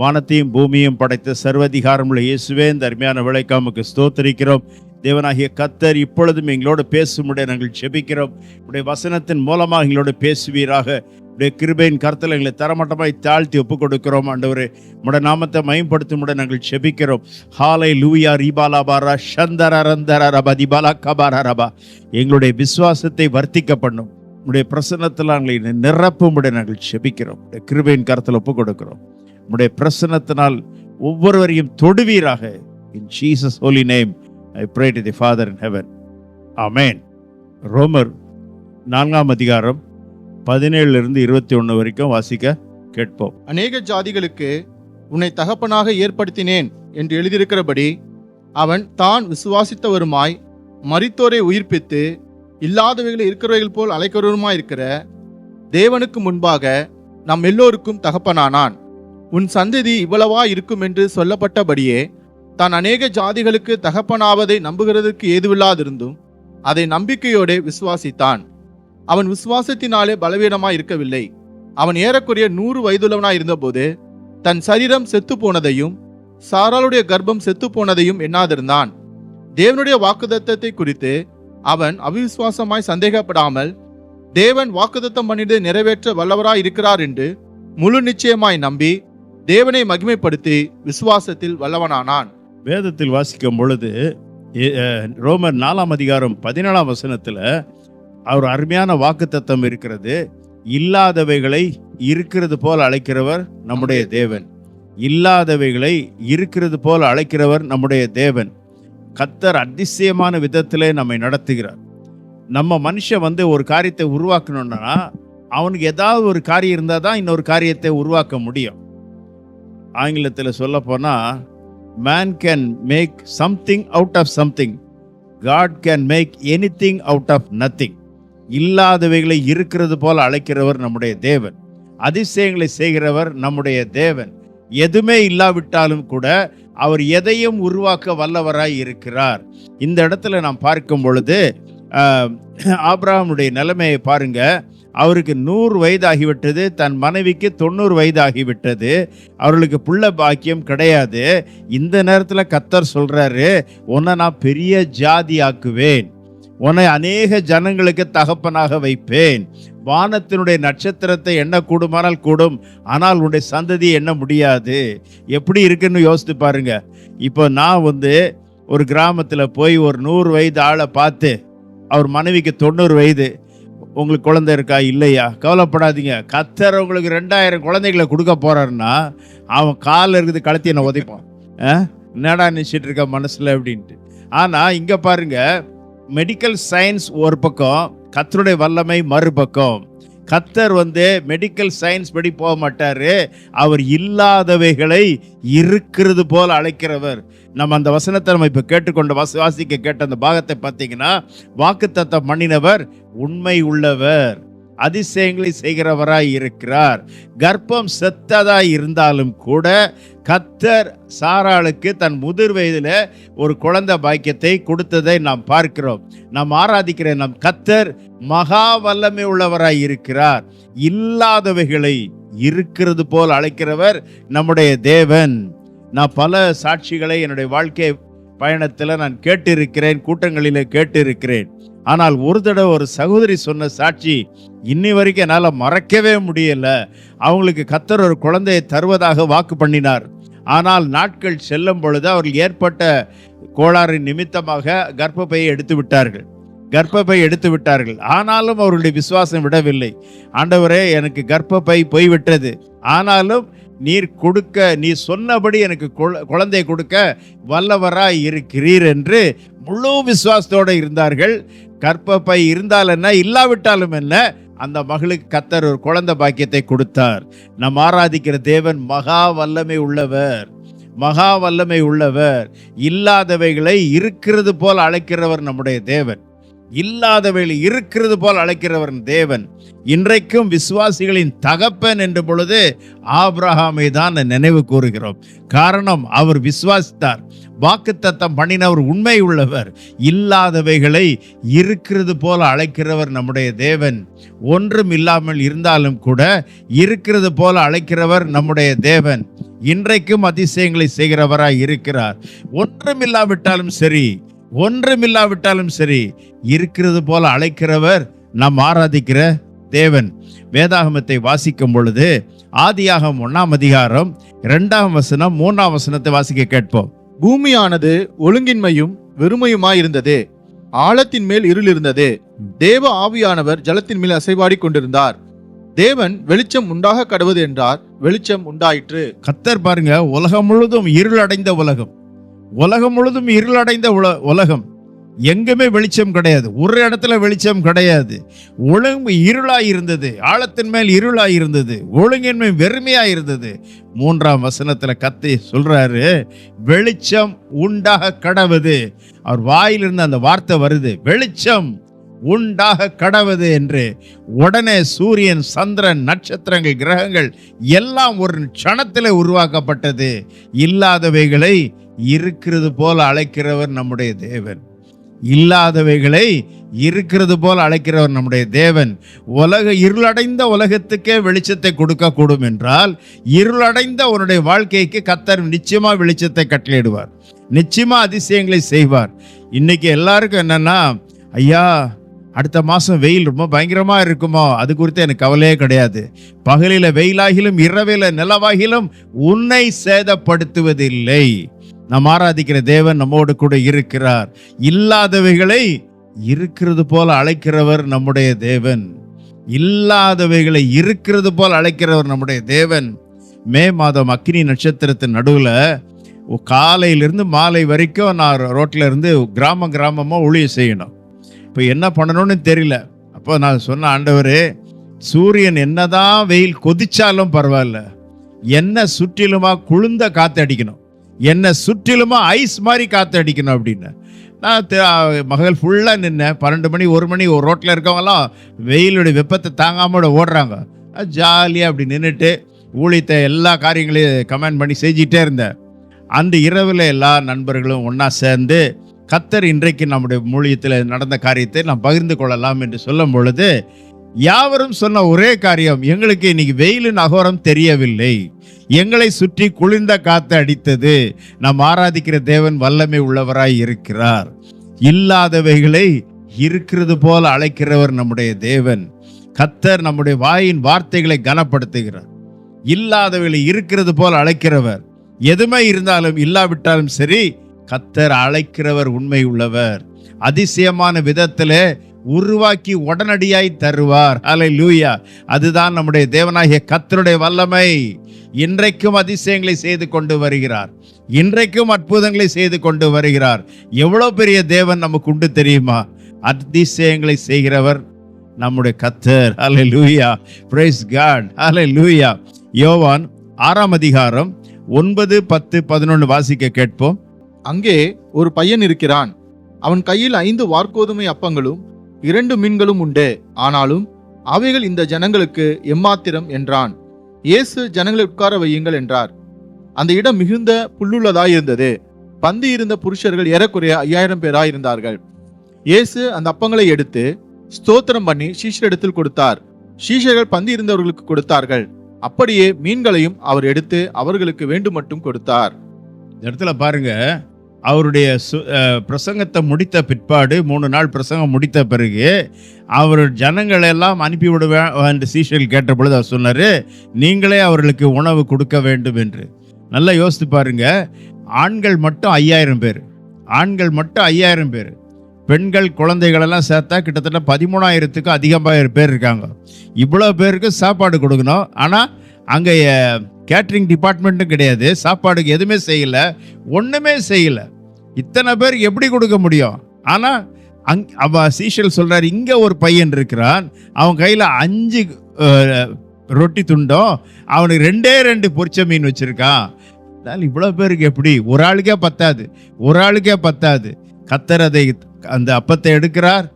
வானத்தையும் பூமியும் படைத்த சர்வதிகாரமுள்ள இயேசுவே இந்த அருமையான விளைக்காமுக்கு ஸ்தோத்தரிக்கிறோம். தேவனாகிய கத்தர் இப்பொழுதும் எங்களோடு பேசும்படிய நாங்கள் செபிக்கிறோம் உடைய வசனத்தின் மூலமாக எங்களோடு பேசுவீராக. உடைய கிருபையின் கருத்தில் எங்களை தரமட்டமாய் தாழ்த்தி ஒப்புக் கொடுக்கிறோம் ஆண்டவரே. உடைய நாமத்தை மயம்படுத்தும்பட நாங்கள் செபிக்கிறோம் ஹாலை லூயா ரீபாலாபாரா சந்தர ரந்தர ரபா திபாலா கபாரா ரபா எங்களுடைய விசுவாசத்தை வர்த்திக்க பண்ணும். உடைய பிரசன்னத்தில் எங்களை நிரப்பும்படி நாங்கள் செபிக்கிறோம் கிருபையின் கருத்தில் ஒப்புக் கொடுக்கிறோம் உடைய பிரசன்னத்தினால் ஒவ்வொருவரையும் தொடுவீராக. In Jesus holy name I pray to the father in heaven amen ரோமர் நான்காம் அதிகாரம் பதினேழுலேருந்து இருபத்தி ஒன்று வரைக்கும் வாசிக்க கேட்போம். அநேக ஜாதிகளுக்கு உன்னை தகப்பனாக ஏற்படுத்தினேன் என்று எழுதியிருக்கிறபடி அவன் தான் விசுவாசித்தவருமாய் மறித்தோரை உயிர்ப்பித்து இல்லாதவைகளை இருக்கிறவைகள் போல் அழைக்கிறவருமாய் இருக்கிற தேவனுக்கு முன்பாக நம் எல்லோருக்கும் தகப்பனானான். உன் சந்ததி இவ்வளவா இருக்கும் என்று சொல்லப்பட்டபடியே தான் அநேக ஜாதிகளுக்கு தகப்பனாவதை நம்புகிறதற்கு ஏதுவில்லாதிருந்தும் அதை நம்பிக்கையோடே விசுவாசித்தான். அவன் விசுவாசத்தினாலே பலவீனமாய் இருக்கவில்லை. அவன் ஏறக்குறைய நூறு வயதுள்ளவனாய் இருந்தபோது தன் சரீரம் செத்து போனதையும் சாராளுடைய கர்ப்பம் செத்து போனதையும் எண்ணாதிருந்தான். தேவனுடைய வாக்குதத்தத்தை குறித்து அவன் அவிசுவாசமாய் சந்தேகப்படாமல் தேவன் வாக்குதத்தம் பண்ணிட்டு நிறைவேற்ற வல்லவராய் இருக்கிறார் என்று முழு நிச்சயமாய் நம்பி தேவனை மகிமைப்படுத்தி விசுவாசத்தில் வல்லவனானான். வேதத்தில் வாசிக்கும் பொழுது ரோமர் நாலாம் அதிகாரம் பதினேழாம் வசனத்தில் அவர் அருமையான வாக்குத்தத்தம் இருக்கிறது. இல்லாதவைகளை இருக்கிறது போல் அழைக்கிறவர் நம்முடைய தேவன். இல்லாதவைகளை இருக்கிறது போல் அழைக்கிறவர் நம்முடைய தேவன். கத்தர் அதிசயமான விதத்திலே நம்மை நடத்துகிறார். நம்ம மனுஷன் வந்து ஒரு காரியத்தை உருவாக்கணும்னா அவனுக்கு ஏதாவது ஒரு காரியம் இருந்தால் தான் இன்னொரு காரியத்தை உருவாக்க முடியும். ஆங்கிலத்தில் சொல்ல போனால் man can make something out of something God can make anything out of nothing இல்லாதவைகளை இருக்கிறது போல அழைக்கிறவர் நம்முடைய தேவன். அதிசயங்களை செய்கிறவர் நம்முடைய தேவன். எதுவுமே இல்லாவிட்டாலும் கூட அவர் எதையும் உருவாக்க வல்லவராய் இருக்கிறார். இந்த இடத்துல நாம் பார்க்கும் பொழுது ஆப்ராமுடைய நிலைமையை பாருங்கள் அவருக்கு நூறு வயதாகிவிட்டது தன் மனைவிக்கு தொண்ணூறு வயதாகிவிட்டது. அவர்களுக்கு புள்ள பாக்கியம் கிடையாது. இந்த நேரத்தில் கத்தர் சொல்கிறாரு உன்னை நான் பெரிய ஜாதி ஆக்குவேன் உன்னை அநேக ஜனங்களுக்கு தகப்பனாக வைப்பேன். வானத்தினுடைய நட்சத்திரத்தை எண்ண கூடுமானால் கூடும். ஆனால் உன்னுடைய சந்ததியை எண்ண முடியாது. எப்படி இருக்குன்னு யோசித்து பாருங்க. இப்போ நான் வந்து ஒரு கிராமத்தில் போய் ஒரு நூறு வயது ஆளை பார்த்து அவர் மனைவிக்கு தொண்ணூறு வயது. உங்களுக்கு குழந்தை இருக்கா? இல்லையா? கவலைப்படாதீங்க. கத்தர் உங்களுக்கு ரெண்டாயிரம் குழந்தைகளை கொடுக்க போறாருன்னா அவன் காலில் இருக்குது கழுத்தி என்ன உதைப்பான். ஆ? என்னடா நினச்சிட்டு இருக்க மனசில் அப்படின்ட்டு. ஆனால் இங்கே பாருங்க மெடிக்கல் சயின்ஸ் ஒரு பக்கம் கத்தருடைய வல்லமை மறுபக்கம். கத்தர் வந்து மெடிக்கல் சயின்ஸ் படி போக மாட்டார். அவர் இல்லாதவைகளை இருக்கிறது போல் அழைக்கிறவர். நம்ம அந்த வசனத்தை நம்ம இப்போ கேட்டுக்கொண்ட வச வாசிக்க கேட்ட அந்த பாகத்தை பார்த்தீங்கன்னா வாக்குத்தத்தம் பண்ணினவர் உண்மை உள்ளவர். அதிசயங்களை செய்கிறவராய் இருக்கிறார். கர்ப்பம் செத்ததாய் இருந்தாலும் கூட கத்தர் சாராளுக்கு தன் முதிர் வயதில் ஒரு குழந்தை பாக்கியத்தை கொடுத்ததை நாம் பார்க்கிறோம். நாம் ஆராதிக்கிற நம் கத்தர் மகா வல்லமை உள்ளவராய் இருக்கிறார். இல்லாதவைகளை இருக்கிறது போல் அழைக்கிறவர் நம்முடைய தேவன். நான் பல சாட்சிகளை என்னுடைய வாழ்க்கையை பயணத்தில் நான் கேட்டிருக்கிறேன் கூட்டங்களில் கேட்டிருக்கிறேன். ஆனால் ஒரு தடவை ஒரு சகோதரி சொன்ன சாட்சி இன்னி வரைக்கும் என்னால் மறக்கவே முடியல. அவங்களுக்கு கத்தர் ஒரு குழந்தையை தருவதாக வாக்கு பண்ணினார். ஆனால் நாட்கள் செல்லும் பொழுது அவர்கள் ஏற்பட்ட கோளாறு நிமித்தமாக கர்ப்பப்பையை எடுத்து விட்டார்கள். கர்ப்பப்பை எடுத்து விட்டார்கள். ஆனாலும் அவருடைய விசுவாசம் விடவில்லை. ஆண்டவரே எனக்கு கர்ப்பப்பை போய்விட்டது. ஆனாலும் நீர் கொடுக்க நீ சொன்னபடி எனக்கு குழந்தை கொடுக்க வல்லவராய் இருக்கிறீர் என்று முழு விசுவாசத்தோடு இருந்தார்கள். கற்பப்பை இருந்தால் என்ன இல்லாவிட்டாலும் என்ன அந்த மகளுக்கு கத்தர் ஒரு குழந்தை பாக்கியத்தை கொடுத்தார். நம் ஆராதிக்கிற தேவன் மகா வல்லமை உள்ளவர். மகா வல்லமை உள்ளவர். இல்லாதவைகளை இருக்கிறது போல் அழைக்கிறவர் நம்முடைய தேவன். இல்லாதவைகளை இருக்கிறது போல் அழைக்கிறவர் தேவன். இன்றைக்கும் விசுவாசிகளின் தகப்பன் என்ற பொழுது ஆப்ரஹாமை தான் நினைவு கூறுகிறோம். காரணம் அவர் விசுவாசித்தார். வாக்குத்தத்தம் பண்ணினவர் உண்மை உள்ளவர். இல்லாதவைகளை இருக்கிறது போல அழைக்கிறவர் நம்முடைய தேவன். ஒன்றும் இல்லாமல் இருந்தாலும் கூட இருக்கிறது போல அழைக்கிறவர் நம்முடைய தேவன். இன்றைக்கும் அதிசயங்களை செய்கிறவராய் இருக்கிறார். ஒன்றுமில்லாவிட்டாலும் சரி ஒன்றுமில்லாவிட்டாலும் சரி இருக்கிறது போல அழைக்கிறவர் நாம் ஆராதிக்கிற தேவன். வேதாகமத்தை வாசிக்கும் பொழுது ஆதியாகம் ஒண்ணாம் அதிகாரம் இரண்டாம் வசனம் மூணாம் வசனத்தை வாசிக்க கேட்போம். பூமியானது ஒழுங்கின்மையும் வெறுமையுமாயிருந்தது. ஆழத்தின் மேல் இருள் இருந்தது தேவ ஆவியானவர் ஜலத்தின் மேல் அசைவாடி கொண்டிருந்தார். தேவன் வெளிச்சம் உண்டாக கடவுது என்றார். வெளிச்சம் உண்டாயிற்று. கத்தர் பாருங்க உலகம் முழுதும் இருளடைந்த உலகம். உலகம் முழுதும் இருளடைந்த உல உலகம். எங்குமே வெளிச்சம் கிடையாது. ஒரு இடத்துல வெளிச்சம் கிடையாது. ஒழுங்கு இருளாய் இருந்தது. ஆழத்தின் மேல் இருளாய் இருந்தது. ஒழுங்கின்மை வெறுமையாக இருந்தது. மூன்றாம் வசனத்துல கத்தி சொல்றாரு வெளிச்சம் உண்டாக கடவுது. அவர் வாயிலிருந்து அந்த வார்த்தை வருது. வெளிச்சம் உண்டாக கடவுது என்று உடனே சூரியன் சந்திரன் நட்சத்திரங்கள் கிரகங்கள் எல்லாம் ஒரு க்ஷணத்தில் உருவாக்கப்பட்டது. இல்லாதவைகளை இருக்கிறது போல அழைக்கிறவர் நம்முடைய தேவன். இல்லாதவைகளை இருக்கிறது போல் அழைக்கிறவர் நம்முடைய தேவன். உலக இருளடைந்த உலகத்துக்கே வெளிச்சத்தை கொடுக்கக்கூடும் என்றால் இருளடைந்த உன்னுடைய வாழ்க்கைக்கு கத்தர் நிச்சயமாக வெளிச்சத்தை கட்டளையிடுவார். நிச்சயமாக அதிசயங்களை செய்வார். இன்னைக்கு எல்லாருக்கும் என்னன்னா ஐயா அடுத்த மாதம் வெயில் ரொம்ப பயங்கரமாக இருக்குமோ? அது குறித்து எனக்கு கவலையே கிடையாது. பகலில் வெயிலாகிலும் இரவில் நிலவாகிலும் உன்னை சேதப்படுத்துவதில்லை. நாம் ஆராதிக்கிற தேவன் நம்மோடு கூட இருக்கிறார். இல்லாதவைகளை இருக்கிறது போல அழைக்கிறவர் நம்முடைய தேவன். இல்லாதவைகளை இருக்கிறது போல அழைக்கிறவர் நம்முடைய தேவன். மே மாதம் அக்னி நட்சத்திரத்தின் நடுவில் காலையிலிருந்து மாலை வரைக்கும் நான் ரோட்டில் இருந்து கிராம கிராமமாக ஒளிய செய்யணும். இப்போ என்ன பண்ணணும்னு தெரியல. அப்போ நான் சொன்ன ஆண்டவரே சூரியன் என்னதான் வெயில் கொதிச்சாலும் பரவாயில்ல. என்ன சுற்றிலுமா குளிர்ந்த காற்று அடிக்கணும். என்ன சுற்றிலுமா ஐஸ் மாதிரி காற்று அடிக்கணும் அப்படின்னு. நான் மகள் ஃபுல்லாக நின்னேன் பன்னெண்டு மணி ஒரு மணி ஒரு ரோட்டில் இருக்கவங்களாம் வெயிலுடைய வெப்பத்தை தாங்காமோட ஓடுறாங்க. ஜாலியாக அப்படி நின்றுட்டு ஊழியத்தை எல்லா காரியங்களையும் கமெண்ட் பண்ணி செஞ்சிட்டே இருந்தேன். அந்த இரவில் எல்லா நண்பர்களும் ஒன்றா சேர்ந்து கத்தர் இன்றைக்கு நம்முடைய மூலியத்தில் நடந்த காரியத்தை நாம் பகிர்ந்து கொள்ளலாம் என்று சொல்லும் பொழுது யாவரும் சொன்ன ஒரே காரியம் எங்களுக்கு இன்னைக்கு வெயிலின் அகோரம் தெரியவில்லை. எங்களை சுற்றி குளிர்ந்த காத்து அடித்தது. நாம் ஆராதிக்கிற தேவன் வல்லமை உள்ளவராய் இருக்கிறார். இல்லாதவைகளை இருக்கிறது போல அழைக்கிறவர் நம்முடைய தேவன். கத்தர் நம்முடைய வாயின் வார்த்தைகளை கனப்படுத்துகிறார். இல்லாதவைகளை இருக்கிறது போல அழைக்கிறவர். எதுவுமே இருந்தாலும் இல்லாவிட்டாலும் சரி கத்தர் அழைக்கிறவர் உண்மை உள்ளவர் அதிசயமான விதத்தில் உருவாக்கி உடனடியாய் தருவார். அலை லூயா அதுதான் நம்முடைய தேவனாகிய கத்தருடைய வல்லமை. இன்றைக்கும் அதிசயங்களை செய்து கொண்டு வருகிறார். இன்றைக்கும் அற்புதங்களை செய்து கொண்டு வருகிறார். எவ்வளோ பெரிய தேவன் நமக்கு உண்டு தெரியுமா? அதிசயங்களை செய்கிறவர் நம்முடைய கத்தர் அலை லூயா பிரைஸ் காட் அலை லூயா யோவான் ஆறாம் அதிகாரம் ஒன்பது பத்து பதினொன்று வாசிக்க கேட்போம். அங்கே ஒரு பையன் இருக்கிறான். அவன் கையில் ஐந்து வார்கோதுமை அப்பங்களும் இரண்டு மீன்களும் உண்டு. ஆனாலும் அவைகள் இந்த ஜனங்களுக்கு எம்மாத்திரம் என்றான். இயேசு ஜனங்களை உட்கார வையுங்கள் என்றார். அந்த இடம் மிகுந்த புல்லுள்ளதாயிருந்தது. பந்தி இருந்த புருஷர்கள் ஏறக்குறைய ஐயாயிரம் பேராயிருந்தார்கள் இயேசு அந்த அப்பங்களை எடுத்து ஸ்தோத்திரம் பண்ணி சீஷரிடத்தில் கொடுத்தார். சீஷர்கள் பந்தி இருந்தவர்களுக்கு கொடுத்தார்கள். அப்படியே மீன்களையும் அவர் எடுத்து அவர்களுக்கு வேண்டும் மட்டும் கொடுத்தார். இந்த இடத்துல பாருங்க அவருடைய சு- பிரசங்கத்தை முடித்த பிற்பாடு மூணு நாள் பிரசங்கம் முடித்த பிறகு அவர் ஜனங்களை எல்லாம் அனுப்பிவிடுவேன் என்று சீஷர்கள் கேட்ட பொழுது அவர் சொன்னார் நீங்களே அவர்களுக்கு உணவு கொடுக்க வேண்டும் என்று. நல்லா யோசித்து பாருங்க ஆண்கள் மட்டும் ஐயாயிரம் பேர் ஆண்கள் மட்டும் ஐயாயிரம் பேர் பெண்கள் குழந்தைகளெல்லாம் சேர்த்தா கிட்டத்தட்ட பதிமூணாயிரத்துக்கும் அதிகமாக பேர் இருக்காங்க. இவ்வளோ பேருக்கு சாப்பாடு கொடுக்கணும். ஆனால் அங்கே கேட்ரிங் டிபார்ட்மெண்ட்டும் கிடையாது. சாப்பாடுக்கு எதுவுமே செய்யலை. ஒன்றுமே செய்யலை. இத்தனை பேர் எப்படி கொடுக்க முடியும்? ஆனால் அங் அவ சீஷல் சொல்கிறார் இங்கே ஒரு பையன் இருக்கிறான். அவன் கையில் அஞ்சு ரொட்டி துண்டும். அவனுக்கு ரெண்டே ரெண்டு பொரிச்ச மீன் வச்சுருக்கான். அதனால இவ்வளோ பேருக்கு எப்படி? ஒரு ஆளுக்கே பத்தாது. ஒரு ஆளுக்கே பத்தாது. கத்தர் அதை அந்த அப்பத்தை எடுக்கிறார்.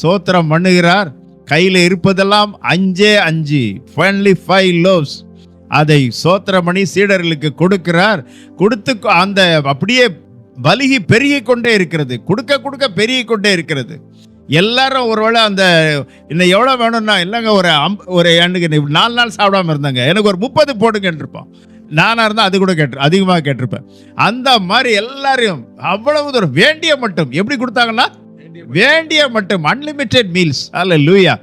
சோத்திரம் பண்ணுகிறார். கையில் இருப்பதெல்லாம் அஞ்சே அஞ்சு. ஃபைனலி ஃபைவ் லோவ்ஸ் அதை சோத்திரமணி சீடர்களுக்கு கொடுக்கிறார். கொடுத்து அந்த அப்படியே பலிகி பெருகி கொண்டே இருக்கிறது. கொடுக்க கொடுக்க பெருகி கொண்டே இருக்கிறது. எல்லாரும் ஒருவேளை அந்த இன்னும் எவ்வளோ வேணும்னா இல்லைங்க ஒரு அம் ஒரு எனக்கு நாலு நாள் சாப்பிடாம இருந்தாங்க. எனக்கு ஒரு முப்பது போடுங்கன்னு இருப்போம் நானா இருந்தா அது கூட கேட்டு அதிகமாக கேட்டிருப்பேன். அந்த மாதிரி எல்லாரையும் அவ்வளவு தூரம் வேண்டிய மட்டும். எப்படி கொடுத்தாங்கன்னா வேண்டிய மட்டும். அன்லிமிட்டெட் மீல்ஸ் அல்ல லூயா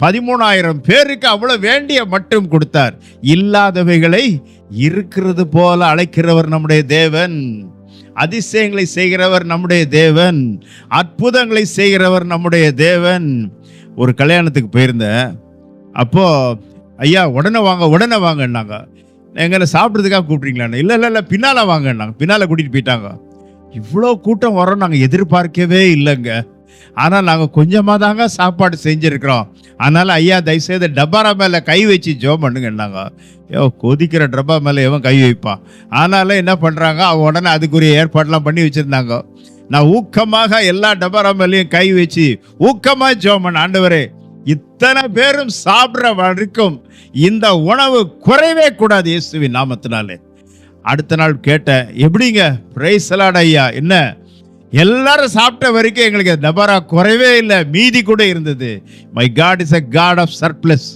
பதிமூணாயிரம் பேருக்கு அவ்வளவு வேண்டிய மட்டும் கொடுத்தார். இல்லாதவைகளை இருக்கிறது போல அழைக்கிறவர் நம்முடைய தேவன். அதிசயங்களை செய்கிறவர் நம்முடைய தேவன். அற்புதங்களை செய்கிறவர் நம்முடைய தேவன். ஒரு கல்யாணத்துக்கு போயிருந்தேன். அப்போ ஐயா உடனே வாங்க உடனே வாங்கன்னாங்க. எங்களை சாப்பிட்றதுக்காக கூப்பிட்றீங்களான்னு. இல்லை இல்லை இல்லை பின்னால் வாங்கன்னாங்க. பின்னால் கூட்டிகிட்டு போயிட்டாங்க. இவ்வளோ கூட்டம் வரோம் நாங்கள் எதிர்பார்க்கவே இல்லைங்க. ஆனால் நாங்கள் கொஞ்சமாக தாங்க சாப்பாடு செஞ்சுருக்கிறோம். அதனால் ஐயா தயவுசெய்து டப்பாரா மேலே கை வச்சு ஜோ பண்ணுங்கன்னாங்க ஐயோ கொதிக்கிற டப்பா மேலே எவன் கை வைப்பான் ஆனாலும் என்ன பண்ணுறாங்க அவங்க உடனே அதுக்குரிய ஏற்பாடெல்லாம் பண்ணி வச்சுருந்தாங்க. நான் ஊக்கமாக எல்லா டப்பாரா மேலேயும் கை வச்சு ஊக்கமாக ஜோ பண்ண ஆண்டவரே இத்தனை பேரும் சாப்பிட்ற வரைக்கும் இந்த உணவு குறைவே கூடாது இயேசுவின் நாமத்தினாலே. அடுத்த நாள் கேட்டேன் எப்படிங்க? பிரைஸ் ஐயா. என்ன? எல்லாரும் சாப்பிட்ட வரைக்கும் எங்களுக்கு டபரா குறைவே இல்லை. மீதி கூட இருந்தது. My God is a God of surplus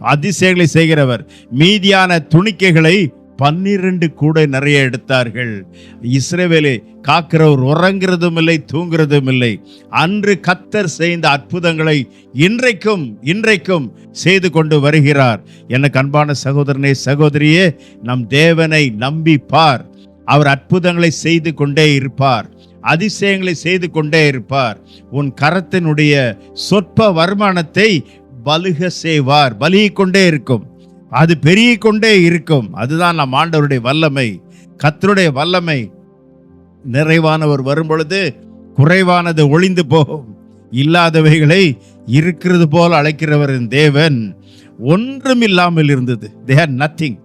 அதிசயங்களை செய்கிறவர். மீதியான துணிக்கைகளை பன்னிரண்டு கூட நிறைய எடுத்தார்கள். இஸ்ரேவேலை காக்கிறவர் உறங்குறதும் இல்லை தூங்குறதும் இல்லை. அன்று கத்தர் செய்த அற்புதங்களை இன்றைக்கும் இன்றைக்கும் செய்து கொண்டு வருகிறார். எனக்கு அன்பான சகோதரனே சகோதரியே நம் தேவனை நம்பி பார். அவர் அற்புதங்களை செய்து கொண்டே இருப்பார். அதிசயங்களை செய்து கொண்டே இருப்பார். உன் கரத்தினுடைய சொற்ப வருமானத்தை பலுக செய்வார். பலியை கொண்டே இருக்கும். அது பெருகி கொண்டே இருக்கும். அதுதான் நம் ஆண்டவருடைய வல்லமை. கத்தருடைய வல்லமை. நிறைவானவர் வரும்பொழுது குறைவானது ஒளிந்து போகும். இல்லாதவைகளை இருக்கிறது போல் அழைக்கிறவரின் தேவன். ஒன்றும் இல்லாமல் இருந்தது. They had nothing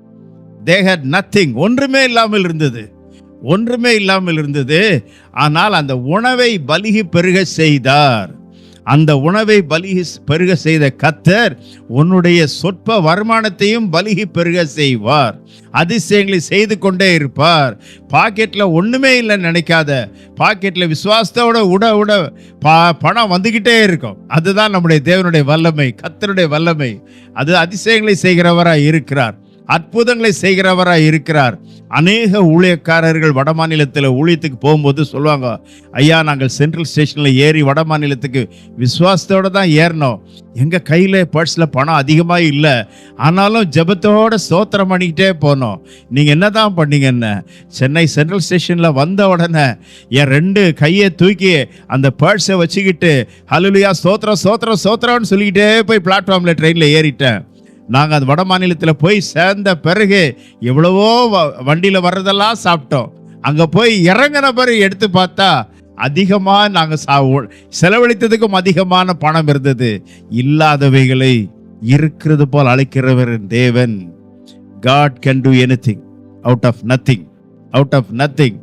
they had nothing ஒன்றுமே இல்லாமல் இருந்தது. ஒன்றுமே இல்லாமல் இருந்தது. ஆனால் அந்த உணவை பலிகி பெருக செய்தார். அந்த உணவை பலிகி பெருக செய்த கத்தர் உன்னுடைய சொற்ப வருமானத்தையும் பலிகி பெருக செய்வார். அதிசயங்களை செய்து கொண்டே இருப்பார். பாக்கெட்டில் ஒன்றுமே இல்லைன்னு நினைக்காத. பாக்கெட்டில் விசுவாசத்தோட உட உட பா பணம் வந்துக்கிட்டே இருக்கும். அதுதான் நம்முடைய தேவனுடைய வல்லமை கத்தருடைய வல்லமை. அது அதிசயங்களை செய்கிறவராக இருக்கிறார். அற்புதங்களை செய்கிறவராக இருக்கிறார். அநேக ஊழியக்காரர்கள் வட மாநிலத்தில் ஊழியத்துக்கு போகும்போது சொல்லுவாங்க ஐயா நாங்கள் சென்ட்ரல் ஸ்டேஷனில் ஏறி வட மாநிலத்துக்கு விசுவாசத்தோடு தான் ஏறினோம் எங்கள் கையில் பர்ஸில் பணம் அதிகமாக இல்லை. ஆனாலும் ஜபத்தோடு சோத்திரம் பண்ணிக்கிட்டே போனோம் நீங்கள் என்ன தான் பண்ணீங்கன்னு? சென்னை சென்ட்ரல் ஸ்டேஷனில் வந்த உடனே என் ரெண்டு கையை தூக்கி அந்த பர்ஸை வச்சுக்கிட்டு ஹலுலியா சோத்திரம் சோத்திரம் சோத்திரம்னு சொல்லிக்கிட்டே போய் பிளாட்ஃபார்மில் ட்ரெயினில் ஏறிட்டேன். நாங்கள் அது வட மாநிலத்தில் போய் சேர்ந்த பிறகு எவ்வளவோ வண்டியில் வர்றதெல்லாம் சாப்பிட்டோம். அங்கே போய் இறங்கின பிறகு எடுத்து பார்த்தா அதிகமாக நாங்கள் சா செலவழித்ததுக்கும் அதிகமான பணம் இருந்தது. இல்லாதவைகளை இருக்கிறது போல் அழைக்கிறவர் தேவன். God can do anything out of nothing out of nothing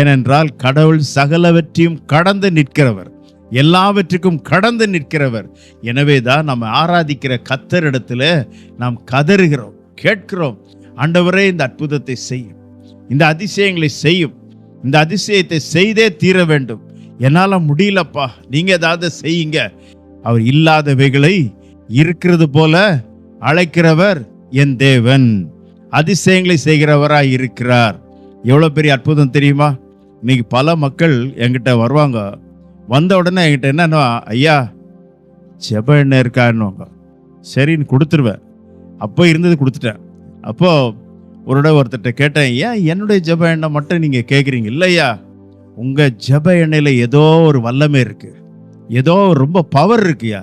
ஏனென்றால் கடவுள் சகலவற்றையும் கடந்து நிற்கிறவர். எல்லாவற்றுக்கும் கடந்து நிற்கிறவர். எனவே தான் நம்ம ஆராதிக்கிற கத்தரிடத்துல நாம் கதறுகிறோம் கேட்கிறோம். ஆண்டவரே இந்த அற்புதத்தை செய்யும். இந்த அதிசயங்களை செய்யும். இந்த அதிசயத்தை செய்தே தீர வேண்டும். என்னால் முடியலப்பா. நீங்கள் ஏதாவது செய்யுங்க. அவர் இல்லாதவைகளை இருக்கிறது போல அழைக்கிறவர் என் தேவன். அதிசயங்களை செய்கிறவராக இருக்கிறார். எவ்வளோ பெரிய அற்புதம் தெரியுமா? இன்னைக்கு பல மக்கள் என்கிட்ட வருவாங்க. வந்த உடனே என்கிட்ட என்னன்னா ஐயா செப எண்ணெய் இருக்கான்னுவாங்க சரின்னு கொடுத்துருவேன் அப்போ இருந்தது கொடுத்துட்டேன். அப்போது ஒரு தடவை ஒருத்தர்கிட்ட கேட்டேன் ஏன் என்னுடைய ஜெப எண்ணெய் மட்டும் நீங்கள் கேட்குறீங்க இல்லையா உங்கள் ஜெப எண்ணெயில் ஏதோ ஒரு வல்லமை இருக்குது ஏதோ ரொம்ப பவர் இருக்குயா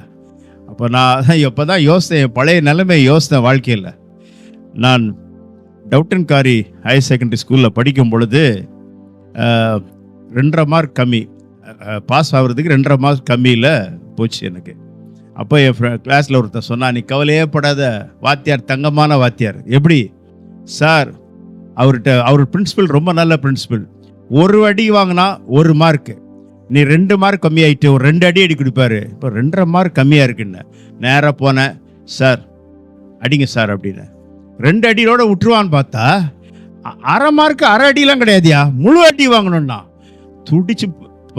அப்போ நான் எப்போ தான் யோசித்தேன் என் பழைய நிலைமை யோசித்தேன் வாழ்க்கையில். நான் டவுட்டன்காரி ஹையர் செகண்டரி ஸ்கூலில் படிக்கும் பொழுது ரெண்டரை மார்க் கம்மி. பாஸ் ஆகுறதுக்கு ரெண்டரை மார்க் கம்மியில் போச்சு எனக்கு. அப்போ என் கிளாஸில் ஒருத்தர் சொன்னால் நீ கவலையே படாத வாத்தியார் தங்கமான வாத்தியார். எப்படி? சார் அவர்கிட்ட அவர் பிரின்சிபல் ரொம்ப நல்ல பிரின்ஸிபல் ஒரு அடி வாங்கினா ஒரு மார்க்கு நீ ரெண்டு மார்க் கம்மியாயிட்டு ஒரு ரெண்டு அடி அடி கொடுப்பாரு. இப்போ ரெண்டரை மார்க் கம்மியாக இருக்குன்னு. நேராக போனேன் சார் அடிங்க சார் அப்படின்னு. ரெண்டு அடியோட விட்டுருவான்னு பார்த்தா அரை மார்க் அரை அடிலாம் கிடையாதுயா? முழு அடி வாங்கணும்னா. துடிச்சு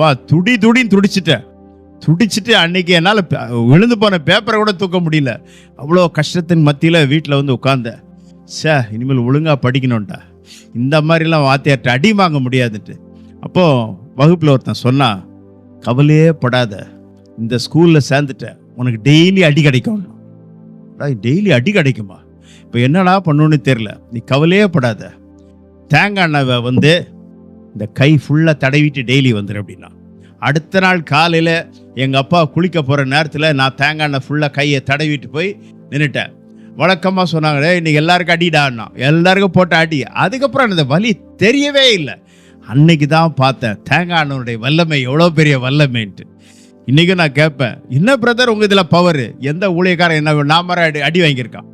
வா துடி துடின்னு துடிச்சிட்டேன். துடிச்சிட்டு அன்னைக்கு என்னால் விழுந்து போன பேப்பரை கூட தூக்க முடியல. அவ்வளோ கஷ்டத்தின் மத்தியில் வீட்டில் வந்து உட்காந்தேன் சே இனிமேல் ஒழுங்காக படிக்கணும்டா. இந்த மாதிரிலாம் வாத்தியார்ட்ட அடி வாங்க முடியாதுன்ட்டு. அப்போது வகுப்பில் ஒருத்தன் சொன்னான் கவலையே படாத. இந்த ஸ்கூலில் சேர்ந்துட்டேன். உனக்கு டெய்லி அடி கிடைக்கும் டெய்லி அடி கிடைக்குமா? இப்போ என்னடா பண்ணணுன்னு தெரில நீ கவலையே படாத. தேங்காய் எண்ணெவை வந்து இந்த கை ஃபுல்லாக தடவிட்டு டெய்லி வந்துடு அப்படின்னா. அடுத்த நாள் காலையில் எங்கள் அப்பா குளிக்க போகிற நேரத்தில் நான் தேங்காய் எண்ணெய் ஃபுல்லாக கையை தடவிட்டு போய் நின்றுட்டேன் வழக்கமாக சொன்னாங்க இன்றைக்கி எல்லாருக்கும் அடிடான்னா எல்லாருக்கும் போட்டு அடி. அதுக்கப்புறம் அந்த வலி தெரியவே இல்லை. அன்னைக்கு தான் பார்த்தேன் தேங்காய் அண்ணனுடைய வல்லமை எவ்வளோ பெரிய வல்லமைன்ட்டு. இன்றைக்கும் நான் கேட்பேன் என்ன பிரதர் உங்கள் இதில் பவர் எந்த ஊழியக்காரன் என்ன நான் மர அடி அடி வாங்கியிருக்கான்.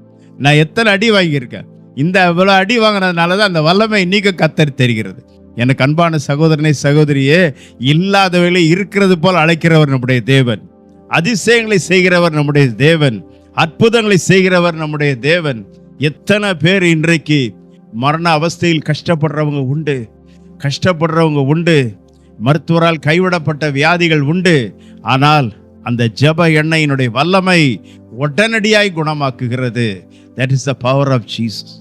நான் எத்தனை அடி வாங்கியிருக்கேன்? இந்த இவ்வளோ அடி வாங்கினதுனால தான் அந்த வல்லமை இன்றைக்கும் கத்தர் தெரிகிறது. எனக்கு அன்பான சகோதரனை சகோதரியே இல்லாதவைகளை இருக்கிறது போல் அழைக்கிறவர் நம்முடைய தேவன். அதிசயங்களை செய்கிறவர் நம்முடைய தேவன். அற்புதங்களை செய்கிறவர் நம்முடைய தேவன். எத்தனை பேர் இன்றைக்கு மரண அவஸ்தையில் கஷ்டப்படுறவங்க உண்டு. கஷ்டப்படுறவங்க உண்டு. மருத்துவரால் கைவிடப்பட்ட வியாதிகள் உண்டு. ஆனால் அந்த ஜெப எண்ணெயினுடைய வல்லமை உடனடியாய் குணமாக்குகிறது. That is the power of Jesus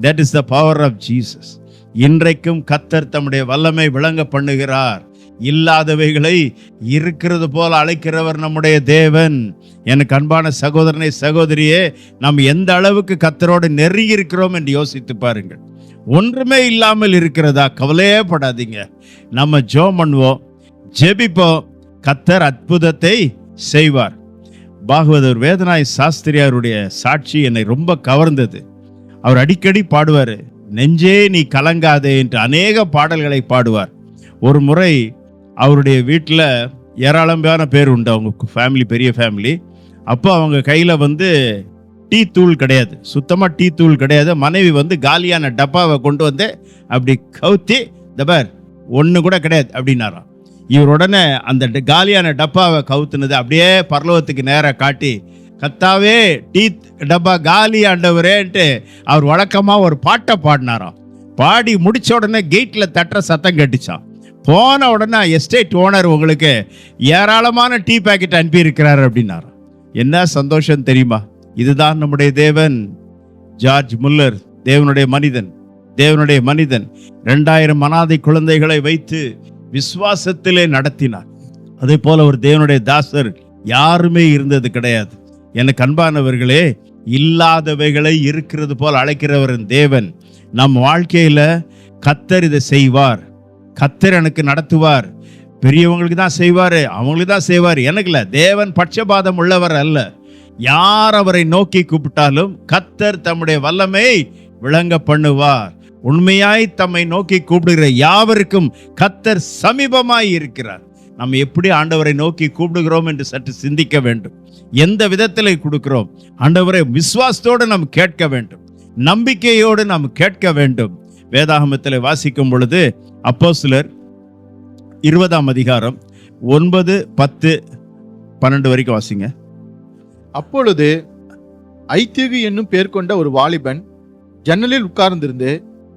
that is the power of Jesus இன்றைக்கும் கத்தர் தம்முடைய வல்லமை விளங்க பண்ணுகிறார். இல்லாதவைகளை இருக்கிறது போல அழைக்கிறவர் நம்முடைய தேவன். எனக்கு அன்பான சகோதரனை சகோதரியே நாம் எந்த அளவுக்கு கத்தரோடு நெருங்கி இருக்கிறோம் என்று யோசித்து பாருங்கள். ஒன்றுமே இல்லாமல் இருக்கிறதா? கவலையே படாதீங்க. நம்ம ஜோம் பண்ணுவோம் ஜெபிப்போம். கத்தர் அற்புதத்தை செய்வார். பாகவதர் வேதனாய் சாஸ்திரியாருடைய சாட்சி என்னை ரொம்ப கவர்ந்தது. அவர் அடிக்கடி பாடுவார். நெஞ்சே நீ கலங்காதே என்று அநேக பாடல்களை பாடுவார். ஒரு முறை அவருடைய வீட்டில் ஏராளமான பேர் உண்டு. அவங்க ஃபேமிலி பெரிய ஃபேமிலி அப்போ அவங்க கையில் வந்து டீ தூள் கிடையாது. சுத்தமாக டீ தூள் கிடையாது. மனைவி வந்து காலியான டப்பாவை கொண்டு வந்து அப்படி கவுத்தி தபர் பார் ஒன்று கூட கிடையாது அப்படின்னாராம். இவர் உடனே அந்த ட- காலியான டப்பாவை கவுத்துனது அப்படியே பரலோகத்துக்கு நேராக காட்டி கத்தாவே டீ டப்பா காலி ஆண்டவரேன்ட்டு அவர் வழக்கமாக ஒரு பாட்டை பாடினாராம். பாடி முடிச்ச உடனே கேட்டில் தட்டுற சத்தம் கட்டிச்சான் போன உடனே எஸ்டேட் ஓனர் உங்களுக்கு ஏராளமான டீ பேக்கெட் அனுப்பியிருக்கிறார் அப்படின்னாராம். என்ன சந்தோஷம் தெரியுமா? இதுதான் நம்முடைய தேவன் ஜார்ஜ் முல்லர் தேவனுடைய மனிதன் தேவனுடைய மனிதன் ரெண்டாயிரம் அனாதை குழந்தைகளை வைத்து விசுவாசத்திலே நடத்தினார். அதே போல ஒரு தேவனுடைய தாசர் யாருமே இருந்தது கிடையாது. எனக்கு அன்பானவர்களே இல்லாதவைகளை இருக்கிறது போல் அழைக்கிறவரின் தேவன் நம் வாழ்க்கையில் கத்தர் இதை செய்வார். கத்தர் எனக்கு நடத்துவார். பெரியவங்களுக்கு தான் செய்வார் அவங்களுக்கு தான் செய்வார். எனக்கு இல்லை தேவன் பட்சபாதம் உள்ளவர் அல்ல. யார் அவரை நோக்கி கூப்பிட்டாலும் கத்தர் தம்முடைய வல்லமை விளங்க பண்ணுவார். உண்மையாய் தம்மை நோக்கி கூப்பிடுகிற யாவருக்கும் கத்தர் சமீபமாய் இருக்கிறார். நம்ம எப்படி ஆண்டவரை நோக்கி கூப்பிடுகிறோம் என்று சற்று சிந்திக்க வேண்டும். எந்த விதத்தில் கொடுக்கிறோம்? ஆண்டவரை விசுவாசத்தோடு நாம் கேட்க வேண்டும். நம்பிக்கையோடு நாம் கேட்க வேண்டும். வேதாகமத்தில் வாசிக்கும் பொழுது அப்போஸ்தலர் இருபதாம் அதிகாரம் ஒன்பது பத்து பன்னெண்டு வரைக்கும் வாசிங்க. அப்பொழுது ஐத்தியகு என்னும் பேர் கொண்ட ஒரு வாலிபன் ஜன்னலில் உட்கார்ந்திருந்து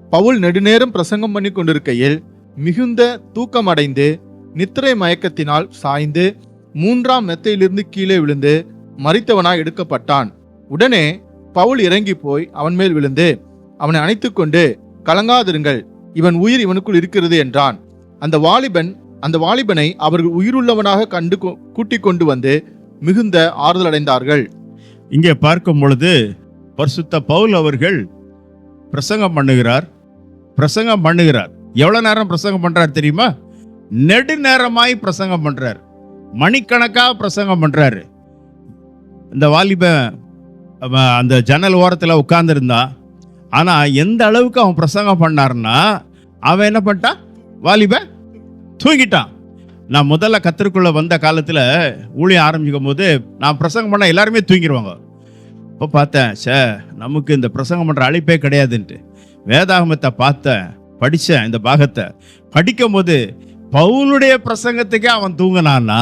பவுல் நெடுநேரம் பிரசங்கம் பண்ணி கொண்டிருக்கையில் மிகுந்த தூக்கமடைந்து நித்திரை மயக்கத்தினால் சாய்ந்து மூன்றாம் மெத்தையிலிருந்து கீழே விழுந்து மறித்தவனாய் எடுக்கப்பட்டான். உடனே பவுல் இறங்கி போய் அவன் மேல் விழுந்து அவனை அணைத்துக்கொண்டு கலங்காதிருங்கள் இவன் உயிர் இவனுக்குள் இருக்கிறது என்றான். அந்த வாலிபன் அந்த வாலிபனை அவர்கள் உயிருள்ளவனாக கண்டு கொ- கூட்டிக் கொண்டு வந்து மிகுந்த ஆறுதல் அடைந்தார்கள். இங்கே பார்க்கும் பொழுது பரிசுத்த பவுல் அவர்கள் பிரசங்கம் பண்ணுகிறார் பிரசங்கம் பண்ணுகிறார். எவ்வளவு நேரம் பிரசங்கம் பண்றார் தெரியுமா? நெடுநேரமாய் பிரசங்கம் பண்ணுறார் மணிக்கணக்காக பிரசங்கம் பண்ணுறாரு இந்த வாலிபன் அந்த ஜன்னல் ஓரத்தில் உட்காந்துருந்தான் ஆனால் எந்த அளவுக்கு அவன் பிரசங்கம் பண்ணாருன்னா அவன் என்ன பண்ணிட்டான்? வாலிபன் தூங்கிட்டான். நான் முதல்ல கத்திற்குள்ள வந்த காலத்தில் ஊழியம் ஆரம்பிக்கும் போது நான் பிரசங்கம் பண்ணால் எல்லாருமே தூங்கிடுவாங்க இப்போ பார்த்தேன் சே நமக்கு இந்த பிரசங்கம் பண்ணுற அழைப்பே கிடையாதுன்ட்டு. வேதாகமத்தை பார்த்தேன் படித்தேன் இந்த பாகத்தை படிக்கும் போது பவுலுடைய பிரசங்கத்துக்கே அவன் தூங்கினான்னா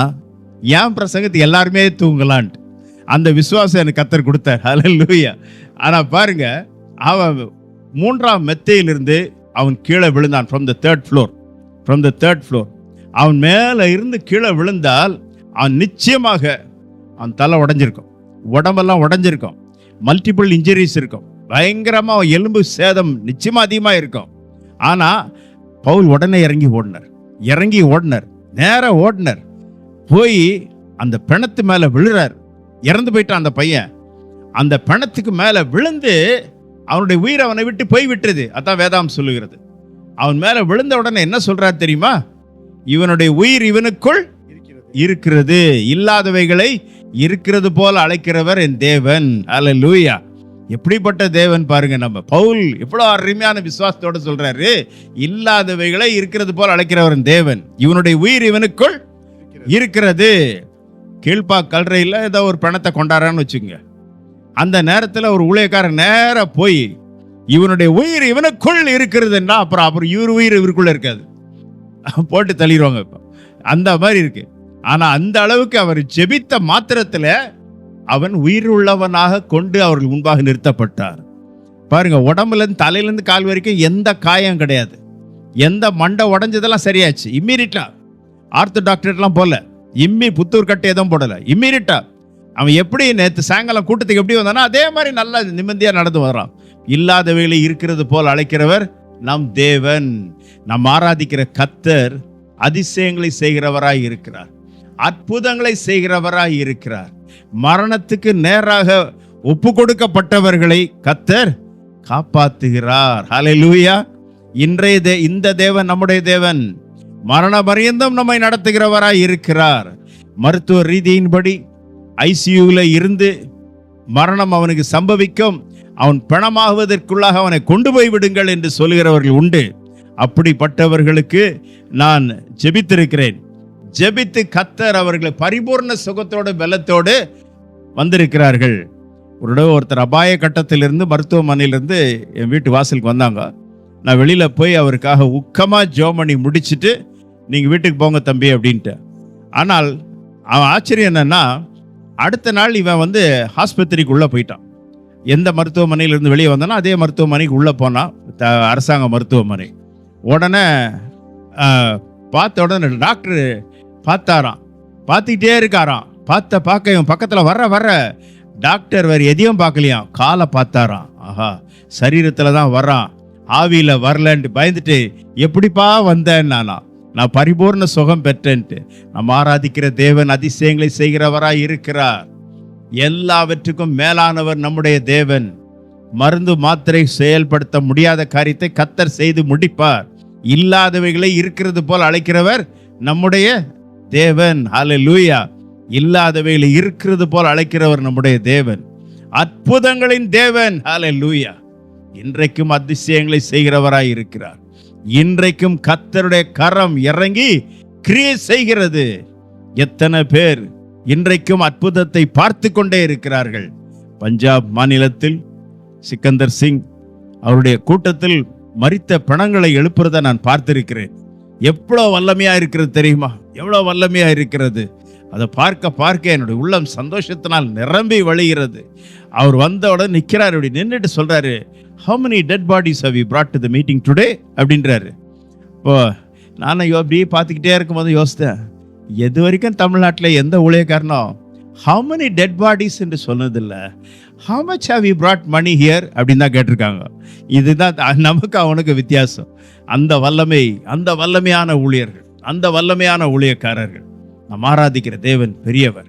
ஏன் பிரசங்கத்துக்கு எல்லாருமே தூங்கலான்ட்டு? அந்த விசுவாசம் எனக்கு கத்தர் கொடுத்தார். அதில் லூயா ஆனால் பாருங்க அவன் மூன்றாம் மெத்தையிலிருந்து அவன் கீழே விழுந்தான் from the third floor from the third floor அவன் மேலே இருந்து கீழே விழுந்தால் அவன் நிச்சயமாக அவன் தலை உடஞ்சிருக்கும். உடம்பெல்லாம் உடஞ்சிருக்கும். மல்டிபிள் இன்ஜுரிஸ் இருக்கும். பயங்கரமா எலும்பு சேதம் நிச்சயமாக அதிகமாக இருக்கும் ஆனால் பவுல் உடனே இறங்கி ஓடினார். இறங்கி ஓடினார். நேராக ஓடினார். போய் அந்த பிணத்து மேலே விழுறார். இறந்து போயிட்டான் அந்த பையன். அந்த பிணத்துக்கு மேலே விழுந்து அவனுடைய உயிர் அவனை விட்டு போய் விட்டது அதான் வேதாம் சொல்லுகிறது. அவன் மேலே விழுந்த உடனே என்ன சொல்றார் தெரியுமா? இவனுடைய உயிர் இவனுக்குள் இருக்கிறது. இல்லாதவைகளை இருக்கிறது போல அழைக்கிறவர் என் தேவன். அல்லேலூயா எப்படிப்பட்ட தேவன் பாருங்க நம்ம பவுல் இவ்வளோ அருமையான விசுவாசத்தோடு சொல்றாரு இல்லாதவைகளை இருக்கிறது போல் அழைக்கிறவன் தேவன் இவனுடைய உயிர் இவனுக்குள் இருக்கிறது. கீழ்பா கல்றையில் ஏதோ ஒரு பணத்தை கொண்டாடுறான்னு வச்சுங்க அந்த நேரத்தில் ஒரு ஊழியக்காரன் நேராக போய் இவனுடைய உயிர் இவனுக்குள் இருக்கிறதுன்னா அப்புறம் அப்புறம் இவர் உயிர் இவருக்குள்ளே இருக்காது. போட்டு தள்ளிடுவாங்க இப்போ. அந்த மாதிரி இருக்கு. ஆனால் அந்த அளவுக்கு அவர் ஜெபித்த மாத்திரத்தில் அவன் உயிர் உள்ளவனாக கொண்டு அவர்கள் முன்பாக நிறுத்தப்பட்டார். பாருங்க உடம்புலேருந்து தலையிலேருந்து கால் வரைக்கும் எந்த காயம் கிடையாது. எந்த மண்டை உடஞ்சதெல்லாம் சரியாச்சு. இம்மீடியட்டா ஆர்த்தோ டாக்டர்லாம் போல. இம்மி புத்தூர் கட்டு எதுவும் போடலை. இம்மீடியட்டா அவன் எப்படி நேற்று சாயங்காலம் கூட்டத்துக்கு எப்படி வந்தானோ அதே மாதிரி நல்லா நிம்மதியாக நடந்து வரான். இல்லாதவைகளை இருக்கிறது போல் அழைக்கிறவர் நம் தேவன். நாம் ஆராதிக்கிற கத்தர் அதிசயங்களை செய்கிறவராய் இருக்கிறார். அற்புதங்களை செய்கிறவராய் இருக்கிறார். மரணத்துக்கு நேராக ஒப்பு கொடுக்கப்பட்டவர்களை கத்தர் காப்பாத்துகிறார். ஹalleluya இன்றைய தே- இந்த தேவன் நம்முடைய தேவன். மரண பரியந்தம் நம்மை நடத்துகிறவராய் இருக்கிறார். மருத்துவ ரீதியின்படி ஐசியூவில் இருந்து மரணம் அவனுக்கு சம்பவிக்கும். அவன் பிணமாகுவதற்குள்ளாக அவனை கொண்டு போய் விடுங்கள் என்று சொல்கிறவர்கள் உண்டு. அப்படிப்பட்டவர்களுக்கு நான் ஜெபித்திருக்கிறேன். ஜெபித்து கத்தர் அவர்களை பரிபூர்ண சுகத்தோடு பலத்தோடு வந்திருக்கிறார்கள். ஒரு தடவை ஒருத்தர் அபாய கட்டத்திலிருந்து மருத்துவமனையிலிருந்து என் வீட்டு வாசலுக்கு வந்தாங்க. நான் வெளியில் போய் அவருக்காக உக்கமாக ஜோமணி முடிச்சுட்டு நீங்கள் வீட்டுக்கு போங்க தம்பி அப்படின்ட்டு. ஆனால் அவன் ஆச்சரியம் என்னென்னா அடுத்த நாள் இவன் வந்து ஆஸ்பத்திரிக்கு உள்ளே போயிட்டான். எந்த மருத்துவமனையிலிருந்து வெளியே வந்தானோ அதே மருத்துவமனைக்கு உள்ளே போனான் த- அரசாங்க மருத்துவமனை. உடனே பார்த்த உடனே டாக்டர் பார்த்தாராம். பார்த்துக்கிட்டே இருக்காராம். பார்த்த பார்க்க இவன் பக்கத்தில் வர்ற வர்ற. டாக்டர் வேறு எதையும் பார்க்கலையாம் காலை பார்த்தாராம். ஆஹா சரீரத்தில் தான் வர்றான். ஆவியில் வரலன்ட்டு பயந்துட்டு எப்படிப்பா வந்தேன் நானா நான் பரிபூர்ண சுகம் பெற்றேன்ட்டு. நம்ம ஆராதிக்கிற தேவன் அதிசயங்களை செய்கிறவராக இருக்கிறார். எல்லாவற்றுக்கும் மேலானவர் நம்முடைய தேவன். மருந்து மாத்திரை செயல்படுத்த முடியாத காரியத்தை கத்தர் செய்து முடிப்பார். இல்லாதவைகளை இருக்கிறது போல் அழைக்கிறவர் நம்முடைய தேவன் ஹாலே லூயா இல்லாதவையில் இருக்கிறது போல் அழைக்கிறவர் நம்முடைய தேவன். அற்புதங்களின் தேவன் ஹalleluya இன்றைக்கும் அதிசயங்களை செய்கிறவராய் இருக்கிறார். இன்றைக்கும் கத்தருடைய கரம் இறங்கி கிரியை செய்கிறது. எத்தனை பேர் இன்றைக்கும் அற்புதத்தை பார்த்து கொண்டே இருக்கிறார்கள். பஞ்சாப் மாநிலத்தில் சிக்கந்தர் சிங் அவருடைய கூட்டத்தில் மறித்த பிணங்களை எழுப்புறதை நான் பார்த்திருக்கிறேன். எவ்வளோ வல்லமையா இருக்கிறது தெரியுமா? எவ்வளோ வல்லமையாக இருக்கிறது? அதை பார்க்க பார்க்க என்னுடைய உள்ளம் சந்தோஷத்தினால் நிரம்பி வழிகிறது. அவர் வந்த உடனே நிற்கிறார் அப்படி நின்றுட்டு சொல்கிறாரு how many dead bodies have you brought to the meeting today அப்படின்றாரு. இப்போ நான் யோ- அப்படியே பார்த்துக்கிட்டே இருக்கும்போது யோசித்தேன் எது வரைக்கும் தமிழ்நாட்டில் எந்த ஊழியக்காரனும் ஹவு மெனி டெட் பாடிஸ் என்று சொன்னதில்லை how much have you brought money here அப்படின்னு தான் கேட்டிருக்காங்க. இதுதான் நமக்கு அவனுக்கு வித்தியாசம். அந்த வல்லமை அந்த வல்லமையான ஊழியர்கள். அந்த வல்லமையான ஊழியக்காரர்கள். நாம் ஆராதிக்கிற தேவன் பெரியவர்.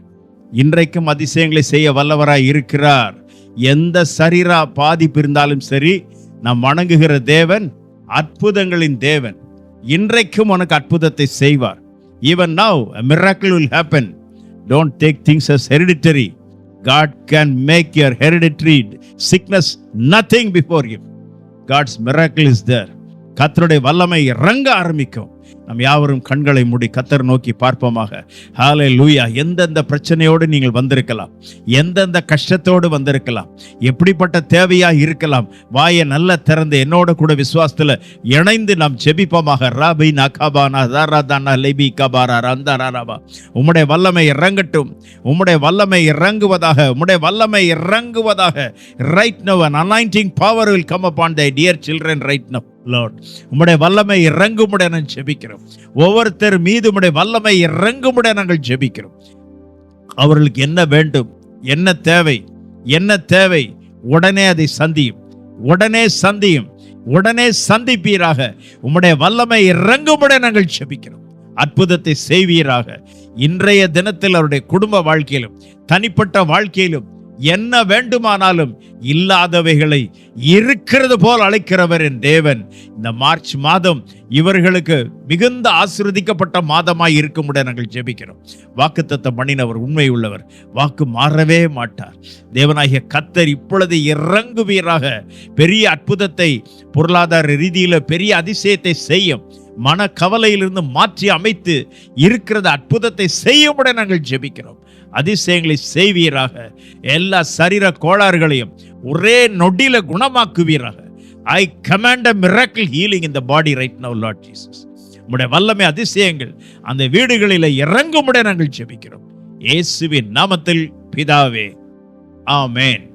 இன்றைக்கும் அதிசயங்களை செய்ய வல்லவராய் இருக்கிறார். எந்த சரீரா பாதிப்பு இருந்தாலும் சரி நாம் வணங்குகிற தேவன் அற்புதங்களின் தேவன். இன்றைக்கும் உனக்கு அற்புதத்தை செய்வார். Even now miracle will happen don't take things as hereditary God can make your your sickness nothing before you God's miracle is there கத்தருடைய வல்லமை இறங்க ஆரம்பிக்கும். நம் யாவரும் கண்களை மூடி கத்தர் நோக்கி பார்ப்போமாக. ஹாலே லூயா எந்தெந்த பிரச்சனையோடு நீங்கள் வந்திருக்கலாம்? எந்தெந்த கஷ்டத்தோடு வந்திருக்கலாம்? எப்படிப்பட்ட தேவையாக இருக்கலாம்? வாயை நல்ல திறந்து என்னோட கூட விசுவாசத்தில் இணைந்து நாம் ஜெபிப்போமாக. ராபி நகாபானா தாராதானா லெபி கபாரா ரந்தாராபா உம்முடைய வல்லமை இறங்கட்டும். உம்முடைய வல்லமை இறங்குவதாக உம்முடைய வல்லமை இறங்குவதாக. Right now an anointing power will come upon thy dear children right now lord. உம்முடைய வல்லமை இறங்குமுடைய நான் ஜெபிக்கிறோம். ஒவ்வொருத்தர் மீது வல்லமை இறங்குமுடைய நாங்கள் ஜெபிக்கிறோம். அவர்களுக்கு என்ன வேண்டும் என்ன தேவை என்ன தேவை உடனே அதை சந்தியும். உடனே சந்தியும். உடனே சந்திப்பீராக. உம்முடைய வல்லமை இறங்கும்பட நாங்கள் செபிக்கிறோம் அற்புதத்தை செய்வீராக. இன்றைய தினத்தில் அவருடைய குடும்ப வாழ்க்கையிலும் தனிப்பட்ட வாழ்க்கையிலும் என்ன வேண்டுமானாலும் இல்லாதவைகளை இருக்கிறது போல் அழைக்கிறவர் என் தேவன். இந்த மார்ச் மாதம் இவர்களுக்கு மிகுந்த ஆசீர்வதிக்கப்பட்ட மாதமாய் இருக்கும்படி நாங்கள் ஜெபிக்கிறோம். வாக்குத்தத்தம் பண்ணினவர் உண்மை உள்ளவர் வாக்கு மாறவே மாட்டார். தேவனாகிய கத்தர் இப்பொழுது இறங்குவீராக. பெரிய அற்புதத்தை பொருளாதார ரீதியில் பெரிய அதிசயத்தை செய்யும். மன கவலையிலிருந்து மாற்றி அமைத்து இருக்கிறத அற்புதத்தை செய்யும்படி நாங்கள் ஜெபிக்கிறோம். அதிசயங்களை செய்வீராக. எல்லா சரீர கோளாறுகளையும் ஒரே நொடியில் குணமாக்குவீராக. I command a miracle healing in the body right now Lord Jesus உம்முடைய வல்லமை அதிசயங்கள் அந்த வீடுகளில் இறங்கும்படி நாங்கள் ஜெபிக்கிறோம். இயேசுவின் நாமத்தில் பிதாவே ஆமேன்.